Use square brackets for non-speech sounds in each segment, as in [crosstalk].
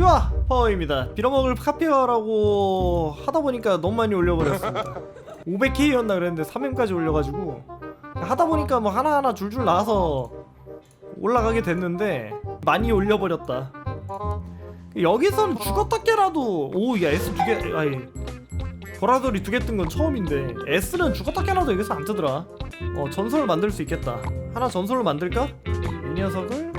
유아 파워입니다. 빌어먹을 카피어라고 하다 보니까 너무 많이 올려버렸습니다. 500K였나 그랬는데 3M까지 올려가지고 하다 보니까 뭐 하나하나 줄줄 나와서 올라가게 됐는데 많이 올려버렸다. 여기서는 죽었다 깨라도 오야 S 두 개 아니 보라돌이 두 개 뜬 건 처음인데 S는 죽었다 깨라도 여기서 안 뜨더라. 어 전설을 만들 수 있겠다. 하나 전설을 만들까? 이 녀석을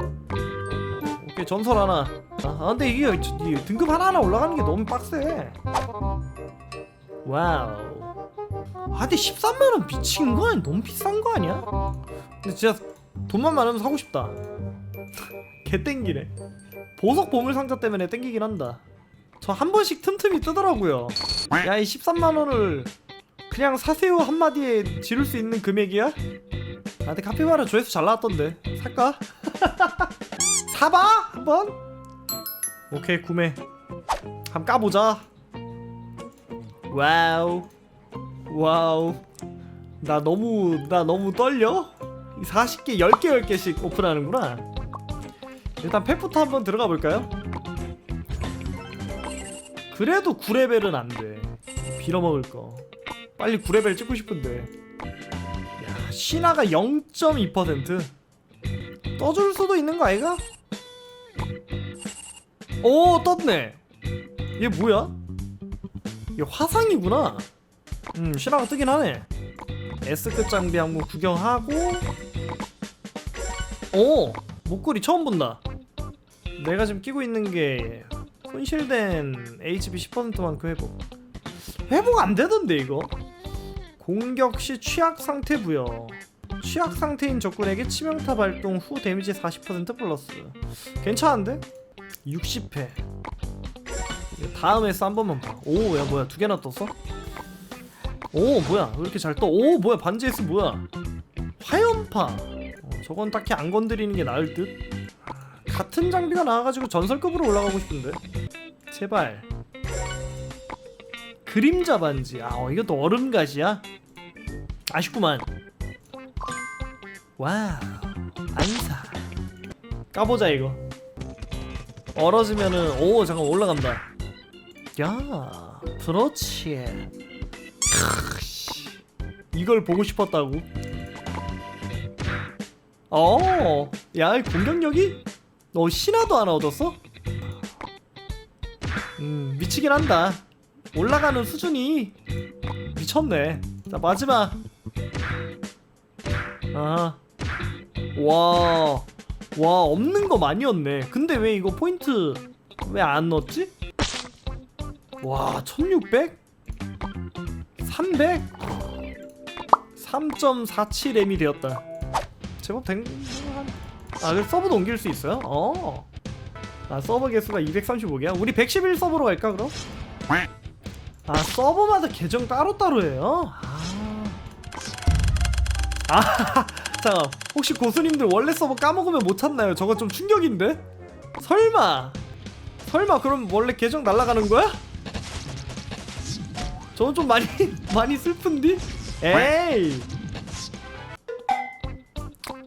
오케이 전설 하나. 아 근데 이게 이 등급 하나 하나 올라가는 게 너무 빡세. 와우. 아 근데 13만 원 미친 거 아니야? 너무 비싼 거 아니야? 근데 진짜 돈만 많으면 사고 싶다. [laughs] 개 땡기네. 보석 보물 상자 때문에 땡기긴 한다. 저 한 번씩 틈틈이 뜨더라고요. 야 이 13만 원을 그냥 사세요 한마디에 지를 수 있는 금액이야? 아 근데 카피바라 조회수 잘 나왔던데 살까? [laughs] 사봐 한번 오케이 구매. 한번 까보자. 와우. 와우. 나 너무 나 너무 떨려? 40개 10개 10개씩 오픈하는구나. 일단 팩부터 한번 들어가 볼까요? 그래도 9레벨은 안돼. 빌어먹을 거. 빨리 9레벨 찍고 싶은데. 야 신화가 0.2% 떠줄 수도 있는 거 아이가? 오 떴네. 얘 뭐야? 얘 화상이구나. 음 신화가 뜨긴 하네. S급 장비 한번 구경하고. 오 목걸이 처음 본다. 내가 지금 끼고 있는 게 손실된 HP 10%만큼 회복. 회복 안 되던데 이거? 공격 시 취약 상태 부여. 취약 상태인 적군에게 치명타 발동 후 데미지 40% 플러스. 괜찮은데? 60회. 다음 에서 한 번만 봐오 야 뭐야 두 개나 떴어? 오 뭐야 왜 이렇게 잘떠오 뭐야 반지 S 뭐야? 화염파. 어, 저건 딱히 안 건드리는 게 나을 듯. 같은 장비가 나와가지고 전설급으로 올라가고 싶은데. 제발. 그림자 반지. 아 어, 이것도 얼음가시야? 아쉽구만. 와우. 안사. 까보자 이거 얼어지면은 오 잠깐 올라간다. 야 그렇지. 크으씨. 이걸 보고 싶었다고? 어야 공격력이? 너 신화도 하나 얻었어? 음 미치긴 한다. 올라가는 수준이 미쳤네. 자 마지막. 아와 와 없는 거 많이 얻네 근데 왜 이거 포인트 왜 안 넣었지? 와 1600? 300? 3.47M이 되었다 제법 된... 아 서버도 옮길 수 있어요? 어. 아 서버 개수가 235개야? 우리 111 서버로 갈까 그럼? 아 서버마다 계정 따로따로 해요? 아... 아 잠깐 혹시 고수님들 원래 서버 까먹으면 못 찾나요? 저거 좀 충격인데? 설마 설마 그럼 원래 계정 날라가는 거야? 저건 좀 많이 [laughs] 많이 슬픈디? 에이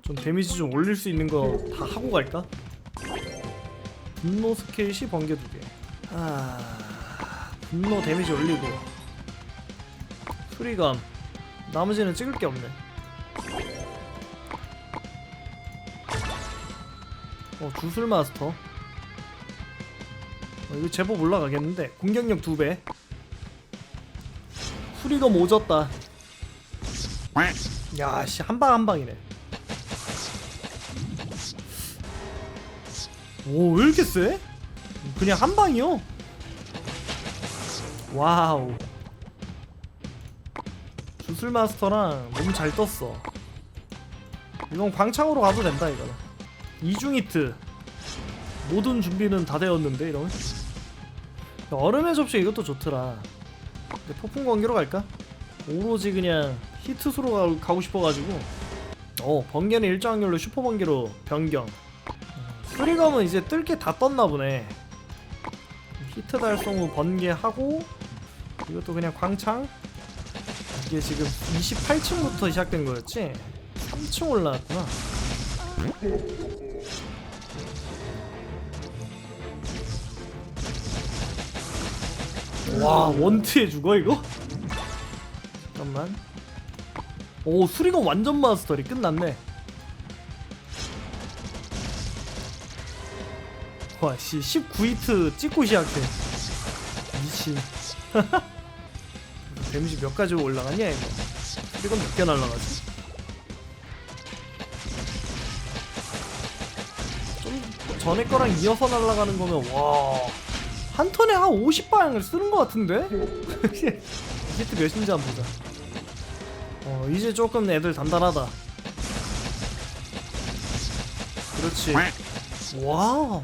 좀 데미지 좀 올릴 수 있는 거 다 하고 갈까? 분노 스케일시 번개 두개 아 분노 데미지 올리고 수리감 나머지는 찍을 게 없네 어 주술 마스터. 어, 이거 제법 올라가겠는데. 공격력 두배. 수리감 오졌다. 야씨 한 방 한 방이네. 오 왜 이렇게 세? 그냥 한 방이요? 와우. 주술 마스터랑 너무 잘 떴어. 이건 광창으로 가도 된다 이거는 이중 히트. 모든 준비는 다 되었는데 이러면? 얼음의 접시 이것도 좋더라. 폭풍 관계로 갈까? 오로지 그냥 히트 수로 가, 가고 싶어가지고. 어 번개는 일정 확률로 슈퍼 번개로 변경. 프리검은 이제 뜰 게 다 떴나 보네. 히트 달성 후 번개하고 이것도 그냥 광창? 이게 지금 28층부터 시작된 거였지? 3층 올라왔구나 와 원트에 죽어 이거? 잠깐만. 오 수리검 완전 마스터리. 끝났네. 와씨 19히트 찍고 시작해. 미친. [laughs] 데미지 몇 가지 올라가냐 이거? 수리검 몇개 날라가지? 좀 전에 거랑 이어서 날아가는 거면 와 한 턴에 한 50방을 쓰는 것 같은데? [laughs] 히트 몇인지 한번 보자. 어 이제 조금 애들 단단하다. 그렇지. 와우.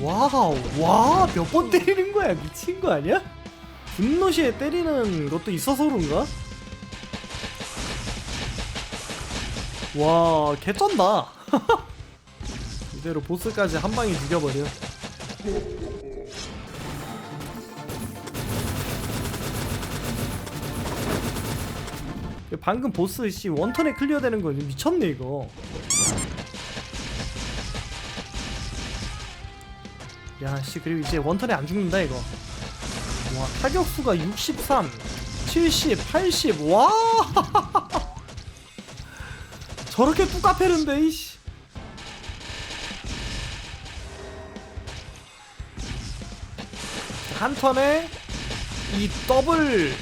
와우. 와 몇 번 때리는 거야? 미친 거 아니야? 분노시에 때리는 것도 있어서 그런가? 와 개쩐다 [laughs] 이대로 보스까지 한 방에 죽여버려 방금 보스 씨 원턴에 클리어 되는 거 미쳤네 이거. 야 씨 그리고 이제 원턴에 안 죽는다 이거. 와 타격수가 63 70 80 와! 저렇게 뚝 패는데 이씨 한 턴에 이 더블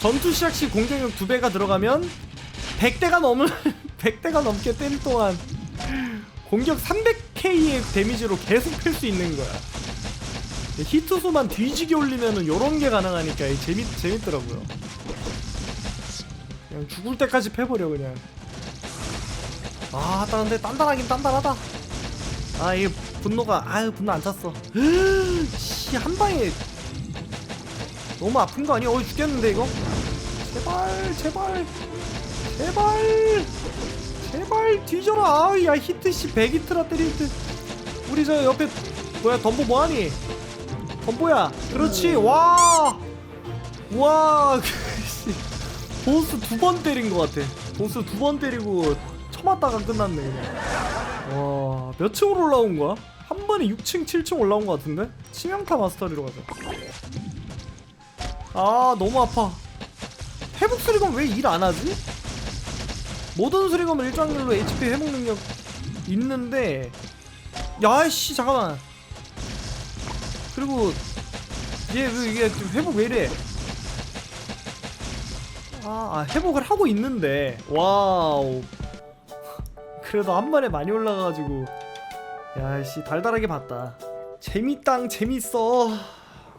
전투 시작 시 공격력 두 배가 들어가면 100대가 넘을 [laughs] 100대가 넘게 때릴 동안 공격 300K의 데미지로 계속 팰수 있는 거야. 히트 수만 뒤지게 올리면은 요런 게 가능하니까 이 재밌 재밌더라고요. 그냥 죽을 때까지 패버려 그냥. 아, 근데 단단하긴 단단하다. 아, 이게 분노가 아유 분노 안 찼어. [gasps] 씨한 방에 너무 아픈 거 아니야? 어이 죽겠는데 이거? 제발 제발 제발 제발 뒤져라. 아우 야 히트 씨 100히트라 때릴 듯. 우리 저 옆에 뭐야 덤보 뭐하니? 덤보야 그렇지. 와와 [laughs] 보스 두 번 때린 것 같아. 보스 두 번 때리고 쳐맞다가 끝났네 그냥. 와몇 층으로 올라온 거야? 한 번에 6층 7층 올라온 것 같은데? 치명타 마스터리로 가자. 아 너무 아파. 회복 수리검 왜 일 안 하지? 모든 수리검은 일정률로 HP 회복 능력 있는데 야씨 잠깐만. 그리고 얘 왜 이게 좀 회복 왜 이래? 아, 아 회복을 하고 있는데. 와우. [laughs] 그래도 한 번에 많이 올라가가지고 야씨 달달하게 봤다. 재밌당 재밌어